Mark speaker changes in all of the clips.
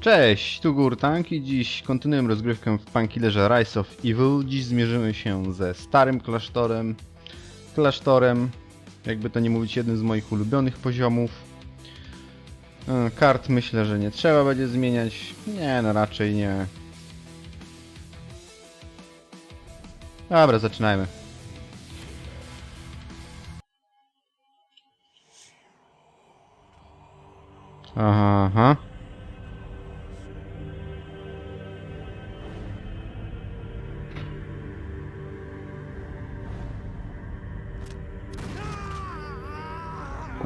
Speaker 1: Cześć, tu Gurtank i dziś kontynuujemy rozgrywkę w Pankillerze Rise of Evil. Dziś zmierzymy się ze starym klasztorem. Klasztorem, jakby to nie mówić, jednym z moich ulubionych poziomów. E, Kart myślę, że nie trzeba będzie zmieniać. Nie, no raczej nie. Dobra, zaczynajmy. Aha, aha.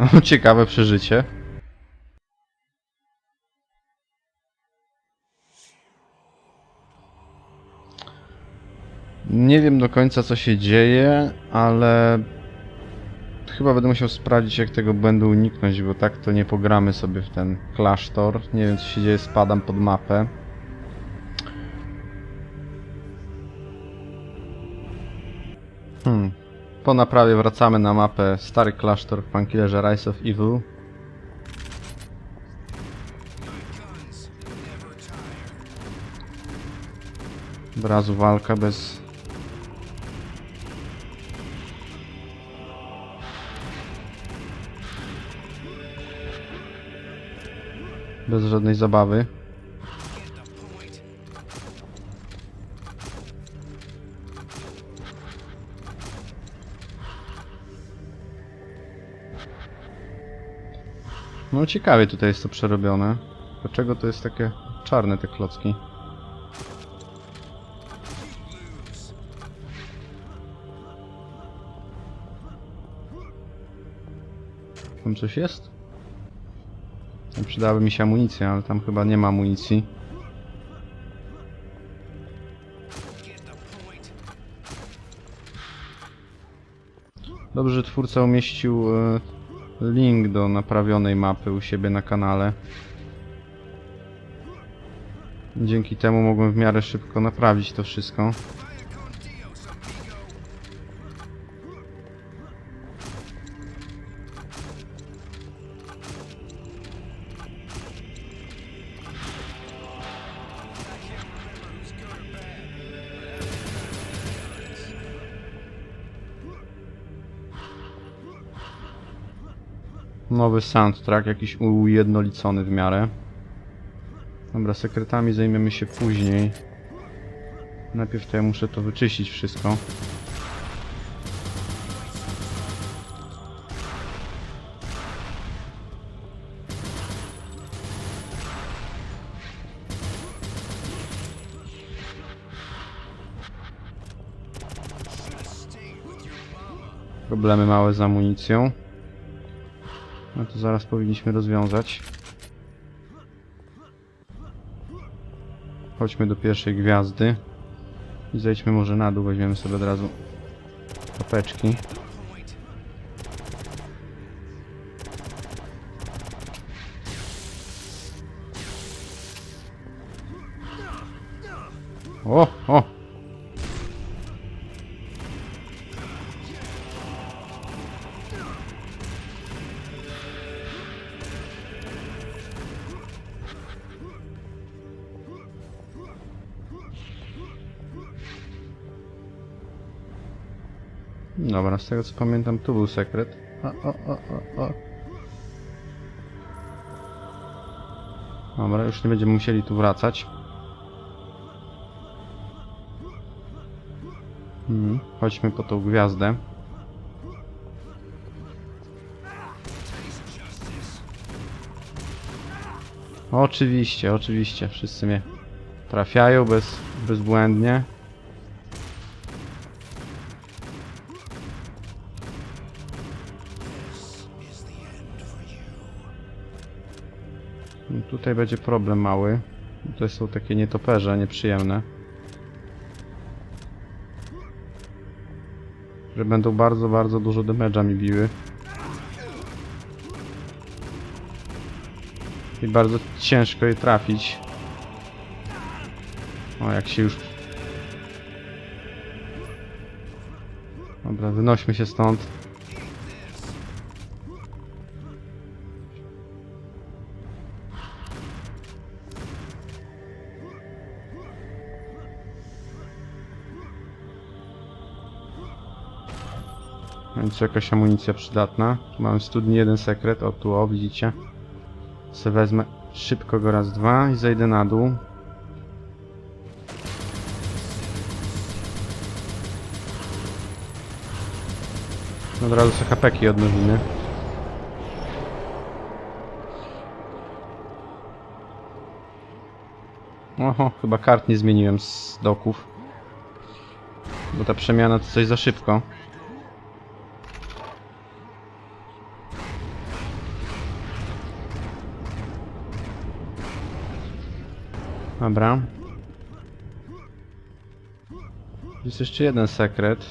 Speaker 1: ciekawe przeżycie. Nie wiem do końca co się dzieje, ale chyba będę musiał sprawdzić jak tego błędu uniknąć, bo tak to nie pogramy sobie w ten klasztor. Nie wiem co się dzieje, spadam pod mapę. Po naprawie wracamy na mapę Stary Klasztor w Pankillerze Rise of Evil. Od razu walka bez... Bez żadnej zabawy. No ciekawie tutaj jest to przerobione. Dlaczego to jest takie czarne te klocki? Tam coś jest? Tam przydałaby mi się amunicja, ale tam chyba nie ma amunicji. Dobrze, że twórca umieścił e, link do naprawionej mapy u siebie na kanale. Dzięki temu mogłem w miarę szybko naprawić to wszystko. Nowy soundtrack, jakiś ujednolicony w miarę. Dobra, sekretami zajmiemy się później. Najpierw to ja muszę to wyczyścić wszystko. Problemy małe z amunicją. No to zaraz powinniśmy rozwiązać. Chodźmy do pierwszej gwiazdy. I zejdźmy może na dół, weźmiemy sobie od razu kapeczki. O, o! Dobra, z tego co pamiętam, tu był sekret. O, o, o, o, o. Dobra, już nie będziemy musieli tu wracać. Hmm, chodźmy po tą gwiazdę. Oczywiście, oczywiście. Wszyscy mnie trafiają bez, bezbłędnie. Tutaj będzie problem mały. To są takie nietoperze nieprzyjemne. Że będą bardzo, bardzo dużo damage'a mi biły. I bardzo ciężko je trafić. O, jak się już... Dobra, wynośmy się stąd. Więc jakaś amunicja przydatna. Mam studni jeden sekret. O tu, o widzicie. Se wezmę szybko go raz, dwa i zejdę na dół. Od razu sobie hapeki odnowimy. Oho, chyba kart nie zmieniłem z doków. Bo ta przemiana to coś za szybko. Dobra. Jest jeszcze jeden sekret,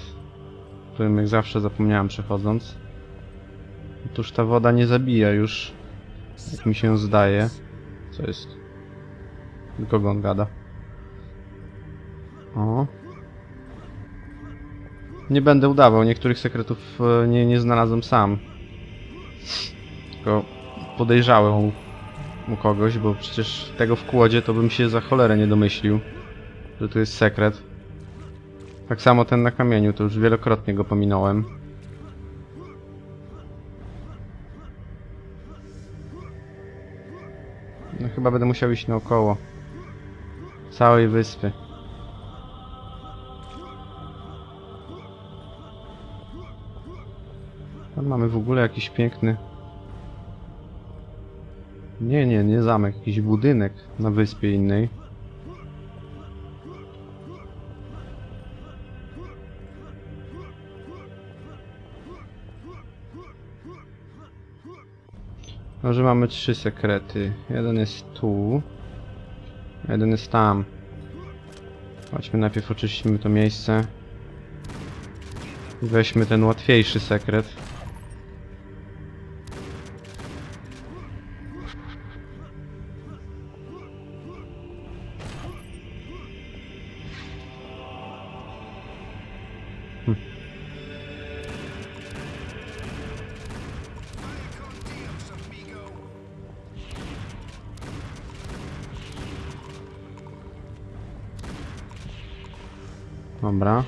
Speaker 1: którym jak zawsze zapomniałem przechodząc. Otóż ta woda nie zabija już, jak mi się zdaje. Co jest? Kogo on gada? O. Nie będę udawał, niektórych sekretów e, nie, nie znalazłem sam. Tylko podejrzałem u, kogoś, bo przecież tego w kłodzie to bym się za cholerę nie domyślił, że tu jest sekret. Tak samo ten na kamieniu, to już wielokrotnie go pominąłem. No chyba będę musiał iść naokoło. Całej wyspy. Tam mamy w ogóle jakiś piękny... Nie, nie, nie zamek, jakiś budynek na wyspie innej. Może mamy trzy sekrety. Jeden jest tu. Jeden jest tam. Chodźmy najpierw oczyścimy to miejsce. Weźmy ten łatwiejszy sekret. Hum. Dobra.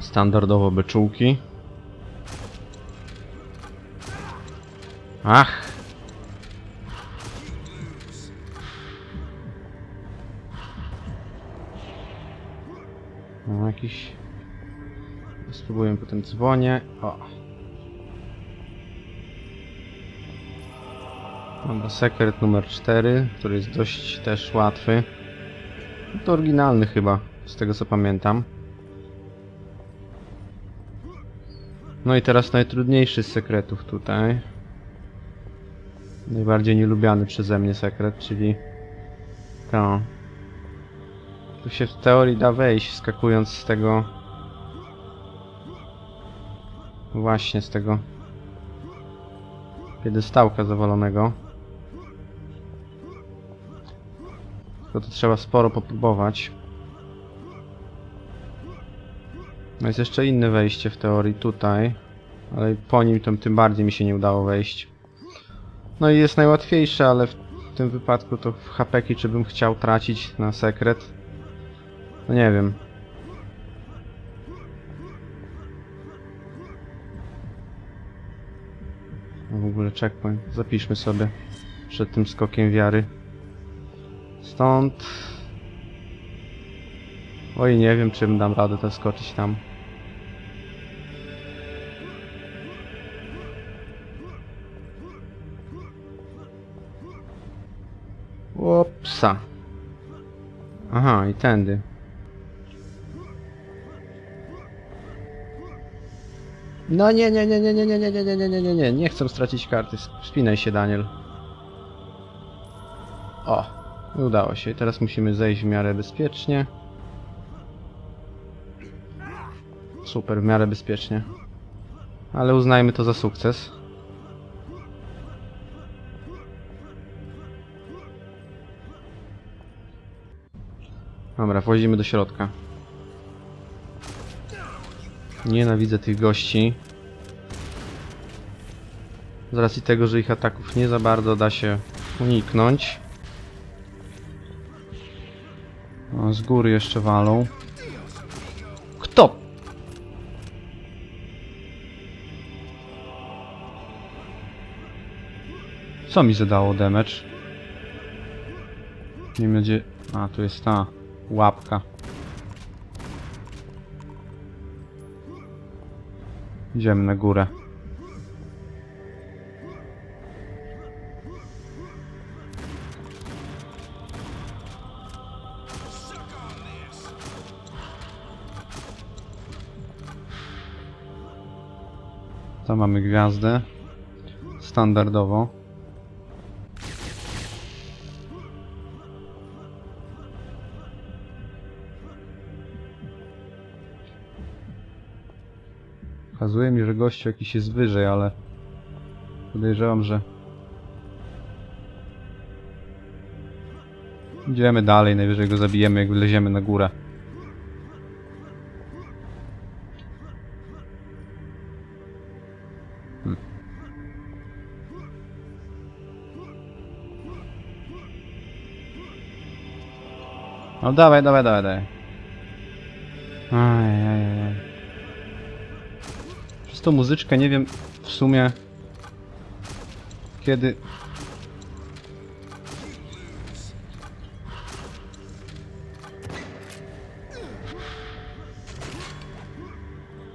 Speaker 1: Standardowo beczułki. Ach! No, jakiś... Spróbuję potem dzwonię. O! Dobra, sekret numer 4, który jest dość też łatwy. To oryginalny chyba, z tego co pamiętam. No i teraz najtrudniejszy z sekretów tutaj. Najbardziej nielubiany przeze mnie sekret, czyli to. Tu się w teorii da wejść, skakując z tego... Właśnie z tego... Piedestałka zawalonego. Tylko to trzeba sporo popróbować. No jest jeszcze inne wejście w teorii tutaj, ale po nim tym, tym bardziej mi się nie udało wejść. No i jest najłatwiejsze, ale w tym wypadku to w hapeki czy bym chciał tracić na sekret? No nie wiem. No w ogóle checkpoint. Zapiszmy sobie przed tym skokiem wiary. Stąd... Oj, nie wiem, czy bym dam radę to skoczyć tam. Aha, i tędy. No nie, nie, nie, nie, nie, nie, nie, nie, nie, nie, nie, nie, nie, nie chcę stracić karty. Spinaj się, Daniel. O, udało się. Teraz musimy zejść w miarę bezpiecznie. Super, w miarę bezpiecznie. Ale uznajmy to za sukces. Dobra, wchodzimy do środka. Nienawidzę tych gości. Z racji tego, że ich ataków nie za bardzo da się uniknąć. Z góry jeszcze walą. Kto? Co mi zadało damage? Nie gdzie... A, tu jest ta łapka. Idziemy na górę. Tam mamy gwiazdę. Standardowo. Pokazuje mi, że gościu jakiś jest wyżej, ale podejrzewam, że idziemy dalej, najwyżej go zabijemy, jak wleziemy na górę. Hmm. No dawaj, dawaj, dawaj, dawaj. Ajajaj. Przez tą muzyczkę nie wiem w sumie kiedy...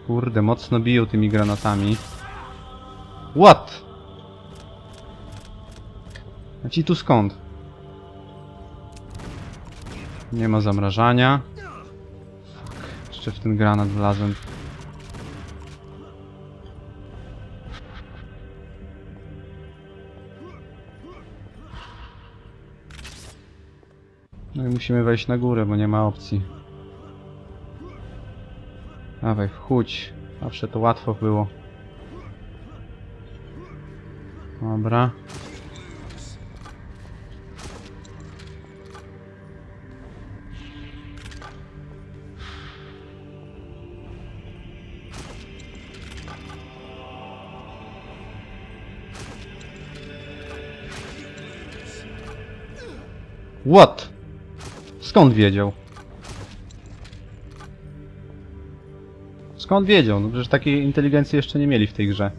Speaker 1: Kurde, mocno biją tymi granatami. What? A ci tu skąd? Nie ma zamrażania. Fuck, jeszcze w ten granat wlazłem. No i musimy wejść na górę, bo nie ma opcji. Dawaj, wchódź. Zawsze to łatwo było. Dobra. What? Skąd wiedział? Skąd wiedział? No przecież takiej inteligencji jeszcze nie mieli w tej grze.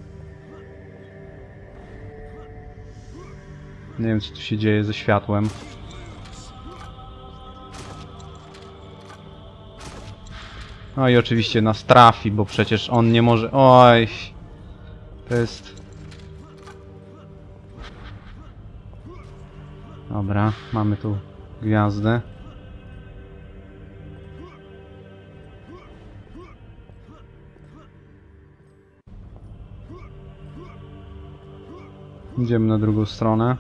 Speaker 1: Nie wiem co tu się dzieje ze światłem. No i oczywiście nas trafi, bo przecież on nie może... Oj! To jest... Dobra, mamy tu gwiazdę. Idziemy na drugą stronę.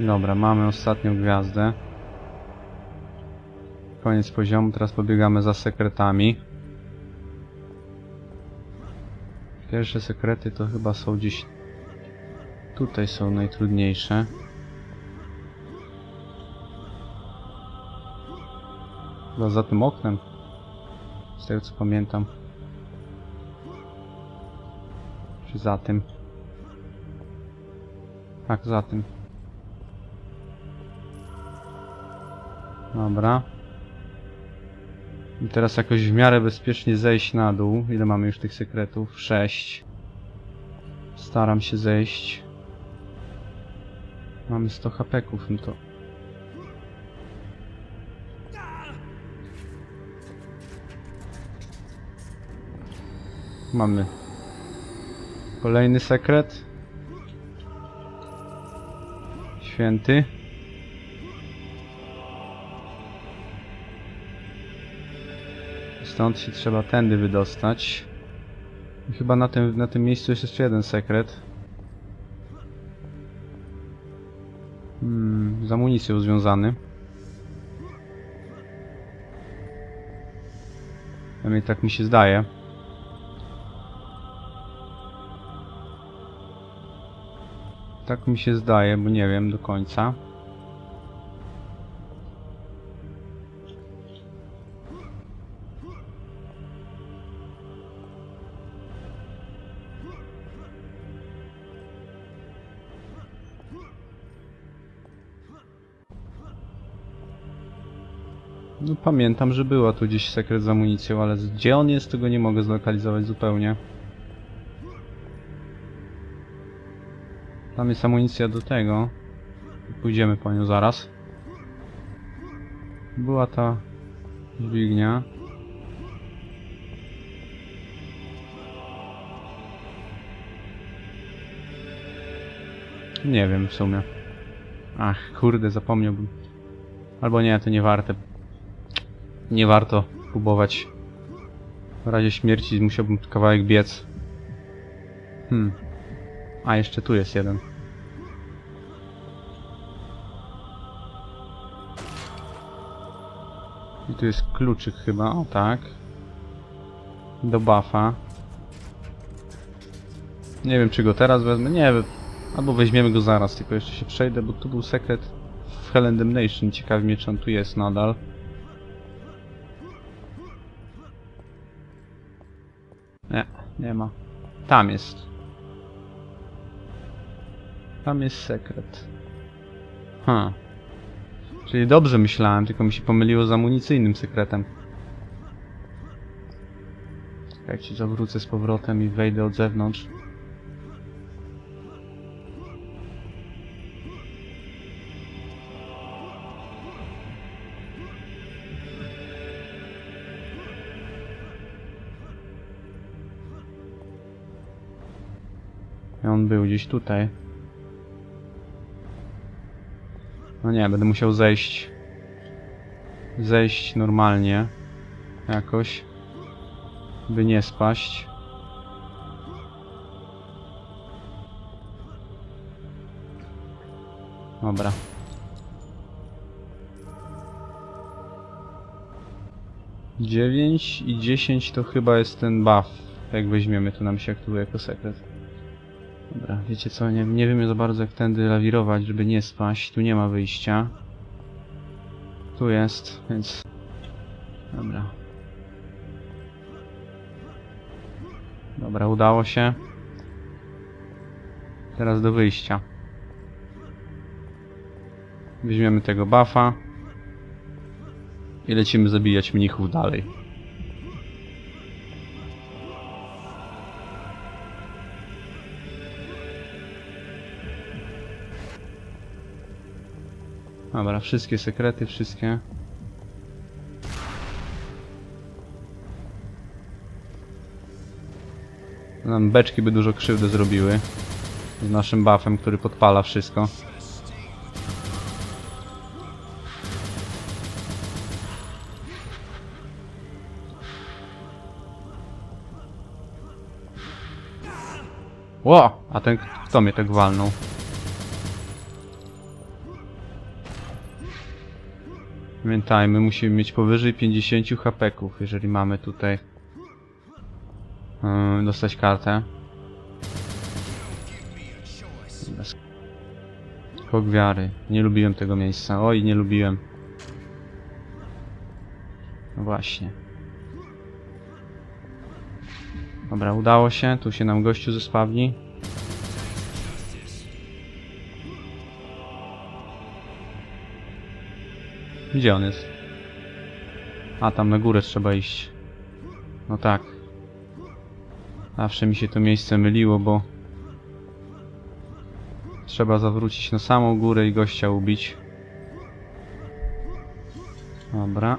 Speaker 1: Dobra, mamy ostatnią gwiazdę. Koniec poziomu, teraz pobiegamy za sekretami. Pierwsze sekrety to chyba są gdzieś... Tutaj są najtrudniejsze. Chyba za tym oknem. Z tego co pamiętam. Czy za tym? Tak, za tym. Dobra. I teraz jakoś w miarę bezpiecznie zejść na dół. Ile mamy już tych sekretów? 6. Staram się zejść. Mamy 100 hapeków, no to... Mamy kolejny sekret. Stąd się trzeba tędy wydostać. I chyba na tym, na tym miejscu jest jeszcze jeden sekret. Hmm, z amunicją związany. Przynajmniej tak mi się zdaje. Tak mi się zdaje, bo nie wiem do końca. Pamiętam, że była tu gdzieś sekret z amunicją, ale gdzie on jest, tego nie mogę zlokalizować zupełnie. Tam jest amunicja do tego. Pójdziemy po nią zaraz. Była ta dźwignia. Nie wiem w sumie. Ach, kurde, zapomniałbym. Albo nie, to nie warte. Nie warto próbować. W razie śmierci musiałbym kawałek biec. Hmm. A, jeszcze tu jest jeden. I tu jest kluczyk chyba, o tak. Do buffa. Nie wiem czy go teraz wezmę, nie wiem. Albo weźmiemy go zaraz, tylko jeszcze się przejdę, bo tu był sekret w Hell Damnation. Ciekawi mnie czy on tu jest nadal. Nie, ma. Tam jest. Tam jest sekret. Ha. Czyli dobrze myślałem, tylko mi się pomyliło z amunicyjnym sekretem. Jak ci zawrócę z powrotem i wejdę od zewnątrz. On był gdzieś tutaj. No nie, będę musiał zejść. Zejść normalnie. Jakoś. By nie spaść. Dobra. Dziewięć i dziesięć to chyba jest ten buff. Jak weźmiemy, to nam się aktywuje jako sekret. Dobra, wiecie co, nie, nie wiem za bardzo jak tędy lawirować, żeby nie spaść. Tu nie ma wyjścia. Tu jest, więc... Dobra. Dobra, udało się. Teraz do wyjścia. Weźmiemy tego buffa. I lecimy zabijać mnichów dalej. Dobra, wszystkie sekrety, wszystkie. Nam beczki by dużo krzywdy zrobiły. Z naszym buffem, który podpala wszystko. Ło! A ten kto mnie tak walnął? Pamiętajmy, musimy mieć powyżej 50 HP-ków, jeżeli mamy tutaj yy, dostać kartę. Skok wiary. Nie lubiłem tego miejsca. Oj, nie lubiłem. No właśnie. Dobra, udało się. Tu się nam gościu zespawni. Gdzie on jest? A, tam na górę trzeba iść. No tak. Zawsze mi się to miejsce myliło, bo... Trzeba zawrócić na samą górę i gościa ubić. Dobra.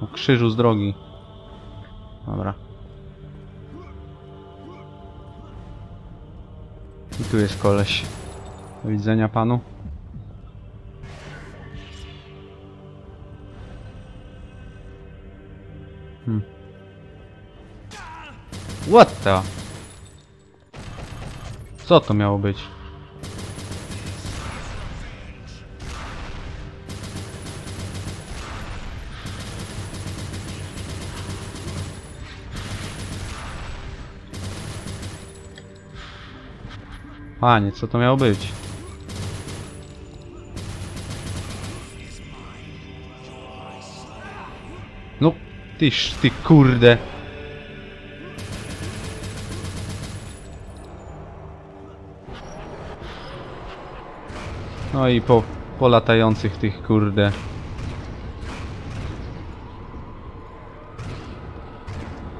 Speaker 1: O krzyżu z drogi. Dobra. I tu jest koleś. Do widzenia panu. Hmm. What the? Co to miało być? Panie, co to miało być? Tyż, ty kurde. No i po, po latających tych kurde.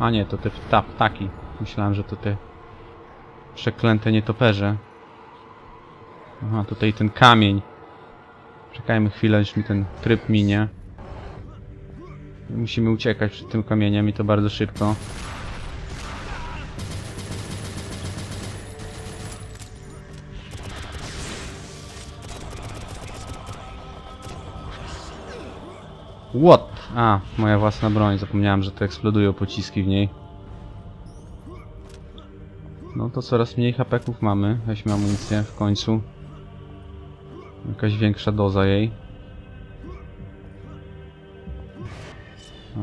Speaker 1: A nie, to te pta, ptaki. Myślałem, że to te przeklęte nietoperze. Aha, tutaj ten kamień. Czekajmy chwilę, aż mi ten tryb minie. Musimy uciekać przed tym kamieniem i to bardzo szybko. What? A, moja własna broń. Zapomniałem, że to eksplodują pociski w niej. No to coraz mniej hapeków mamy. Weźmy amunicję w końcu. Jakaś większa doza jej.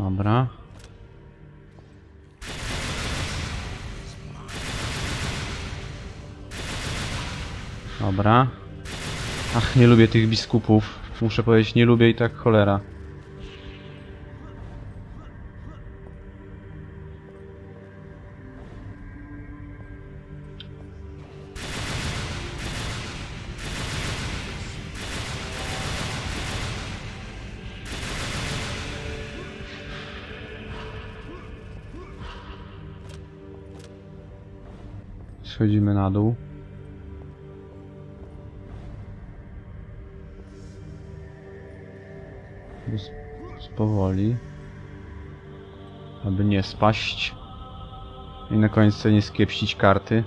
Speaker 1: Dobra. Dobra. Ach, nie lubię tych biskupów. Muszę powiedzieć, nie lubię i tak cholera. Na dół. Bez- Powoli. Aby nie spaść. I na końcu nie skiepścić karty.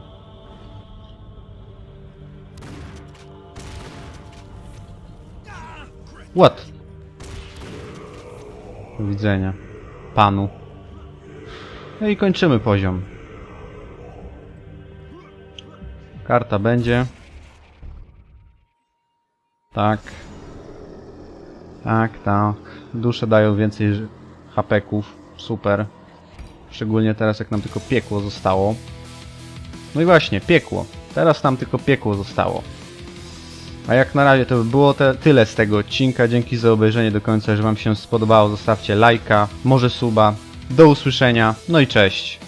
Speaker 1: What? Do widzenia. Panu. No i kończymy poziom. Karta będzie. Tak. Tak, tak. Dusze dają więcej hapeków. Super. Szczególnie teraz, jak nam tylko piekło zostało. No i właśnie, piekło. Teraz nam tylko piekło zostało. A jak na razie to by było te, tyle z tego odcinka. Dzięki za obejrzenie do końca. Jeżeli Wam się spodobało, zostawcie lajka, może suba. Do usłyszenia. No i cześć.